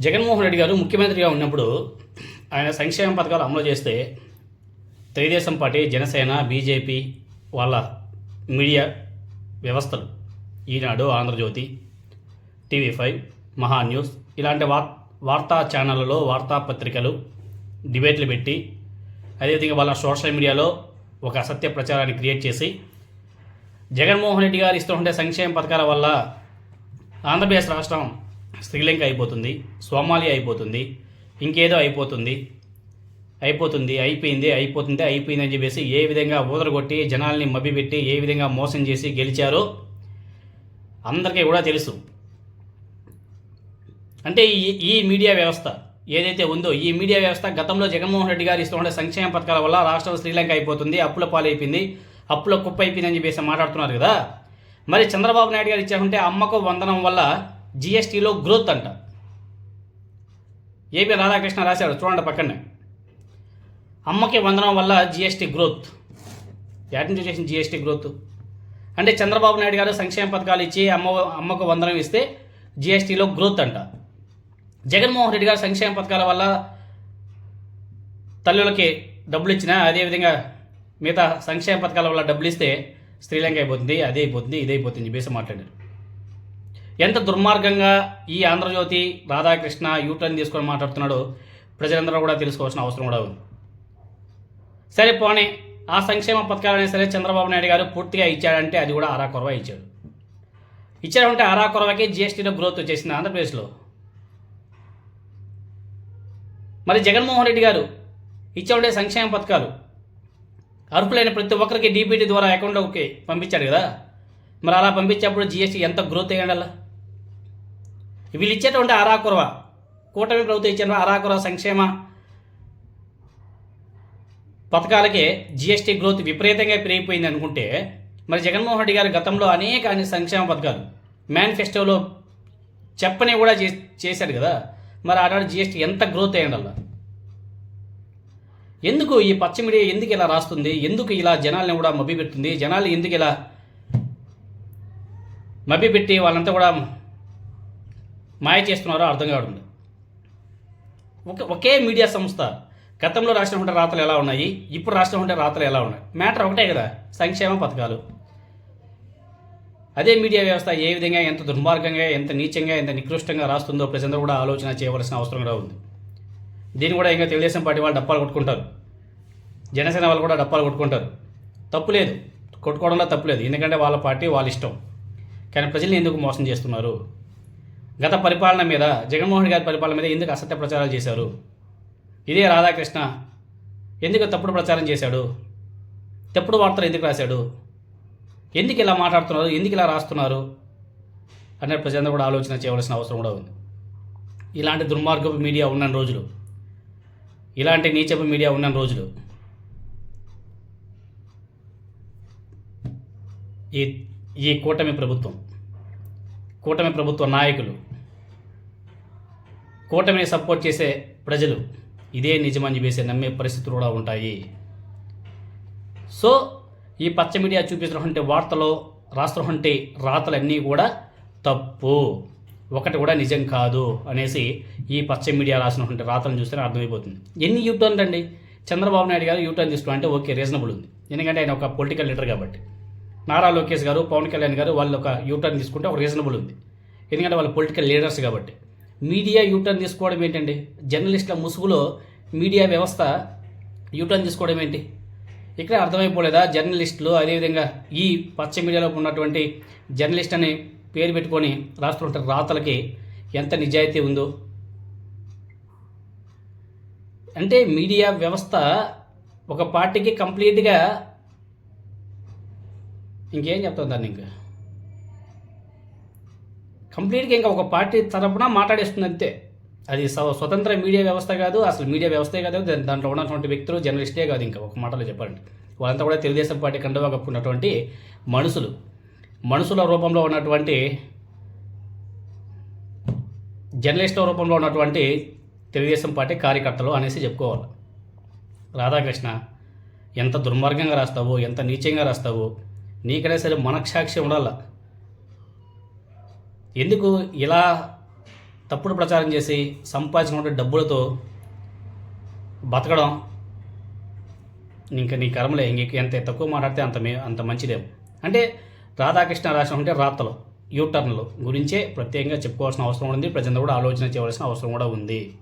జగన్మోహన్ రెడ్డి గారు ముఖ్యమంత్రిగా ఉన్నప్పుడు ఆయన సంక్షేమ పథకాలు అమలు చేస్తే తెలుగుదేశం పార్టీ జనసేన బీజేపీ వాళ్ళ మీడియా వ్యవస్థలు Eenadu Andhrajyothy TV five Maha news ఇలాంటి వార్ వార్తా ఛానళ్ళలో వార్తాపత్రికలు డిబేట్లు పెట్టి అదేవిధంగా వాళ్ళ సోషల్ మీడియాలో ఒక అసత్య ప్రచారాన్ని క్రియేట్ చేసి జగన్మోహన్ రెడ్డి గారు ఇస్తుంటే సంక్షేమ పథకాల వల్ల ఆంధ్రప్రదేశ్ రాష్ట్రం శ్రీలంక అయిపోతుంది సోమాలియా అయిపోతుంది ఇంకేదో అయిపోతుంది. అయిపోతుంది అయిపోయింది అయిపోతుంది అయిపోయింది అని చెప్పేసి ఏ విధంగా ఊదరగొట్టి జనాల్ని మభ్యపెట్టి ఏ విధంగా మోసం చేసి గెలిచారో అందరికీ కూడా తెలుసు. అంటే ఈ ఈ మీడియా వ్యవస్థ ఏదైతే ఉందో ఈ మీడియా వ్యవస్థ గతంలో జగన్మోహన్ రెడ్డి గారు ఇస్తుండే సంక్షేమ పథకాల వల్ల రాష్ట్రం శ్రీలంక అయిపోతుంది అప్పుల పాలైపోయింది అప్పుల కుప్ప అయిపోయింది అని చెప్పేసి మాట్లాడుతున్నారు కదా. మరి చంద్రబాబు నాయుడు గారు ఇచ్చారంటే అమ్మకు వందనం వల్ల జిఎస్టీలో గ్రోత్ అంట. ఏపీ రాధాకృష్ణ రాశాడు చూడండి పక్కనే. అమ్మకి వందనం వల్ల జిఎస్టీ గ్రోత్ ఎటు నుంచి చేసిన జిఎస్టీ గ్రోత్ అంటే చంద్రబాబు నాయుడు గారు సంక్షేమ పథకాలు ఇచ్చి అమ్మ అమ్మకు వందనం ఇస్తే జిఎస్టీలో గ్రోత్ అంట. జగన్మోహన్ రెడ్డి గారు సంక్షేమ పథకాల వల్ల తల్లులకి డబ్బులు ఇచ్చినా అదేవిధంగా మిగతా సంక్షేమ పథకాల వల్ల డబ్బులు ఇస్తే శ్రీలంక అయిపోతుంది అదే అయిపోతుంది ఇదే అయిపోతుంది చెప్పేసి మాట్లాడారు. ఎంత దుర్మార్గంగా ఈ ఆంధ్రజ్యోతి రాధాకృష్ణ యూటర్న్ తీసుకొని మాట్లాడుతున్నాడో ప్రజలందరూ కూడా తెలుసుకోవాల్సిన అవసరం కూడా ఉంది. సరే పోనీ ఆ సంక్షేమ పథకాలనే సరే చంద్రబాబు నాయుడు గారు పూర్తిగా ఇచ్చాడంటే అది కూడా ఆరా కొరవ ఇచ్చాడు. ఇచ్చాడంటే ఆరా కొరవకే జిఎస్టీలో గ్రోత్ వచ్చేసింది ఆంధ్రప్రదేశ్లో. మరి జగన్మోహన్ రెడ్డి గారు ఇచ్చాడే సంక్షేమ పథకాలు అర్హులైన ప్రతి ఒక్కరికి డీబీటీ ద్వారా అకౌంట్లోకి పంపించాడు కదా. మరి అలా పంపించేప్పుడు జిఎస్టీ ఎంత గ్రోత్ అయ్యాడల్లా వీళ్ళు ఇచ్చేటువంటి అరాకురవ కూటమి ప్రభుత్వం ఇచ్చిన అరాకురవ సంక్షేమ పథకాలకే జిఎస్టీ గ్రోత్ విపరీతంగా పెరిగిపోయింది అనుకుంటే మరి జగన్మోహన్ రెడ్డి గారు గతంలో అనేక అనే సంక్షేమ పథకాలు మేనిఫెస్టోలో చెప్పని కూడా చే చేశాడు కదా. మరి ఆనాడు జిఎస్టీ ఎంత గ్రోత్ అయ్యండి ఎందుకు ఈ పచ్చ మీడియా ఎందుకు ఇలా రాస్తుంది? ఎందుకు ఇలా జనాల్ని కూడా మభ్యపెడుతుంది? జనాలు ఎందుకు ఇలా మభ్యపెట్టి వాళ్ళంతా కూడా మాయ చేస్తున్నారో అర్థం కావడం ఒకే ఒక ఒకే మీడియా సంస్థ గతంలో రాసినటువంటి రాతలు ఎలా ఉన్నాయి ఇప్పుడు రాసినటువంటి రాతలు ఎలా ఉన్నాయి? మ్యాటర్ ఒకటే కదా సంక్షేమ పథకాలు. అదే మీడియా వ్యవస్థ ఏ విధంగా ఎంత దుర్మార్గంగా ఎంత నీచంగా ఎంత నికృష్టంగా రాస్తుందో ప్రజలందరూ కూడా ఆలోచన చేయవలసిన అవసరం కూడా ఉంది. దీన్ని కూడా ఇంకా తెలుగుదేశం పార్టీ వాళ్ళు డప్పాలు కొట్టుకుంటారు. జనసేన వాళ్ళు కూడా డప్పాలు కొట్టుకుంటారు. తప్పు లేదు. కొట్టుకోవడంలో తప్పు లేదు. ఎందుకంటే వాళ్ళ పార్టీ వాళ్ళ ఇష్టం. కానీ ప్రజల్ని ఎందుకు మోసం చేస్తున్నారు? గత పరిపాలన మీద జగన్మోహన్ గారి పరిపాలన మీద ఎందుకు అసత్య ప్రచారాలు చేశారు? ఇదే రాధాకృష్ణ ఎందుకు తప్పుడు ప్రచారం చేశాడు? తప్పుడు వార్తలు ఎందుకు రాశాడు? ఎందుకు ఇలా మాట్లాడుతున్నారు? ఎందుకు ఇలా రాస్తున్నారు? అనే ప్రజలందరూ కూడా ఆలోచన చేయవలసిన అవసరం కూడా ఉంది. ఇలాంటి దుర్మార్గపు మీడియా ఉన్న రోజులు ఇలాంటి నీచపు మీడియా ఉన్న రోజులు ఈ ఈ కూటమి ప్రభుత్వం కూటమి ప్రభుత్వ నాయకులు కూటమిని సపోర్ట్ చేసే ప్రజలు ఇదే నిజమని చెప్పేసి నమ్మే పరిస్థితులు కూడా ఉంటాయి. సో ఈ పచ్చ మీడియా చూపిస్తున్నటువంటి వార్తలో రాస్తున్నటువంటి రాతలన్నీ కూడా తప్పు. ఒకటి కూడా నిజం కాదు అనేసి ఈ పచ్చ మీడియా రాసినటువంటి రాతలను చూస్తేనే అర్థమైపోతుంది. ఎన్ని యూటర్న్లు అండి చంద్రబాబు నాయుడు గారు యూటర్న్ తీసుకున్నా అంటే ఓకే రీజనబుల్ ఉంది. ఎందుకంటే ఆయన ఒక పొలిటికల్ లీడర్ కాబట్టి. నారా లోకేష్ గారు పవన్ కళ్యాణ్ గారు వాళ్ళు ఒక యూటర్న్ తీసుకుంటే ఒక రీజనబుల్ ఉంది. ఎందుకంటే వాళ్ళు పొలిటికల్ లీడర్స్ కాబట్టి. మీడియా యూటర్న్ తీసుకోవడం ఏంటండి? జర్నలిస్టుల ముసుగులో మీడియా వ్యవస్థ యూటర్న్ తీసుకోవడం ఏంటి? ఇక్కడ అర్థమైపోలేదా? జర్నలిస్టులు అదేవిధంగా ఈ పచ్చ మీడియాలో ఉన్నటువంటి జర్నలిస్ట్ అని పేరు పెట్టుకొని రాస్తున్న రాతలకి ఎంత నిజాయితీ ఉందో. అంటే మీడియా వ్యవస్థ ఒక పార్టీకి కంప్లీట్గా ఇంకేం చెప్తాం దాన్ని ఇంకా? కంప్లీట్గా ఇంకా ఒక పార్టీ తరపున మాట్లాడేస్తుంది అంతే. అది స్వతంత్ర మీడియా వ్యవస్థ కాదు అసలు మీడియా వ్యవస్థే కాదు దాంట్లో ఉన్నటువంటి వ్యక్తులు జర్నలిస్టే కాదు ఇంకా ఒక మాటలో చెప్పాలంటే. వాళ్ళంతా కూడా తెలుగుదేశం పార్టీ కండువా కప్పుకున్నటువంటి మనుషులు. మనుషుల రూపంలో ఉన్నటువంటి జర్నలిస్టుల రూపంలో ఉన్నటువంటి తెలుగుదేశం పార్టీ కార్యకర్తలు అనేసి చెప్పుకోవాలి. రాధాకృష్ణ ఎంత దుర్మార్గంగా రాస్తావు ఎంత నీచంగా రాస్తావు నీకనే సరే మనక్షాక్షి ఉండాలా. ఎందుకు ఇలా తప్పుడు ప్రచారం చేసి సంపాదించుకున్న డబ్బులతో బతకడం? ఇంకా నీ కర్మలే ఇంక ఎంత తక్కువ మాట్లాడితే అంత మే అంత మంచిదేం. అంటే రాధాకృష్ణ రాసిన ఉంటే రాతలు యూటర్న్లు గురించే ప్రత్యేకంగా చెప్పుకోవాల్సిన అవసరం ఉంది ప్రజలు కూడా ఆలోచన చేయవలసిన అవసరం కూడా ఉంది.